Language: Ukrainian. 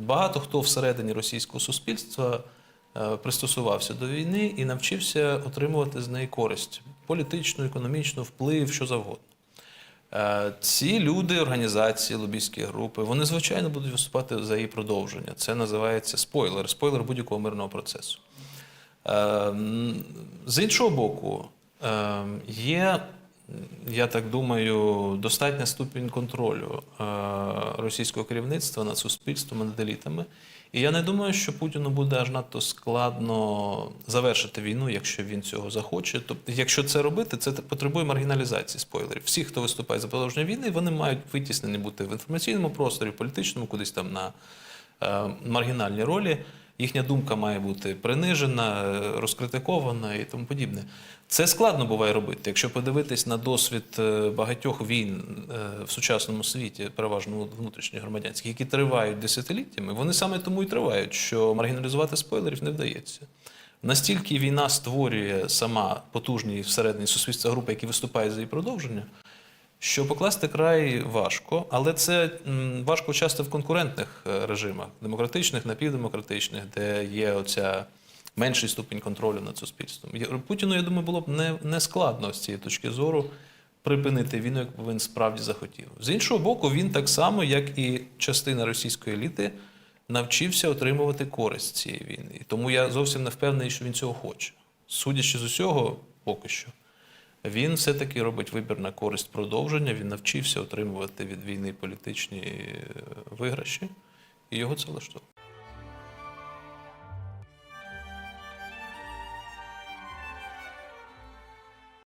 Багато хто всередині російського суспільства е, пристосувався до війни і навчився отримувати з неї користь політичну, економічну, вплив, що завгодно. Е, Ці люди, організації, лобійські групи, вони звичайно будуть виступати за її продовження. Це називається спойлер, спойлер будь-якого мирного процесу. Е, З іншого боку, є, я так думаю, достатня ступінь контролю е, російського керівництва над суспільством, над елітами. І я не думаю, що Путіну буде аж надто складно завершити війну, якщо він цього захоче. Тобто, якщо це робити, це потребує маргіналізації спойлерів. Всі, хто виступає за продовження війни, вони мають витіснені бути в інформаційному просторі, в політичному, кудись там на е, маргінальні ролі. Їхня думка має бути принижена, е, розкритикована і тому подібне. Це складно буває робити. Якщо подивитись на досвід е, багатьох війн е, в сучасному світі, переважно внутрішніх громадянських, які тривають десятиліттями, вони саме тому і тривають, що маргіналізувати спойлерів не вдається. Настільки війна створює сама потужні всередині суспільства групи, які виступають за її продовження, що покласти край важко, але це важко часто в конкурентних е, режимах, демократичних, напівдемократичних, де є оця менший ступінь контролю над суспільством. Путіну, я думаю, було б не, не складно з цієї точки зору припинити війну, як він справді захотів. З іншого боку, він так само, як і частина російської еліти, навчився отримувати користь цієї війни. І Тому я зовсім не впевнений, що він цього хоче. Судячи з усього, поки що. Він все-таки робить вибір на користь продовження. Він навчився отримувати від війни політичні е, виграші, і його це влаштовує.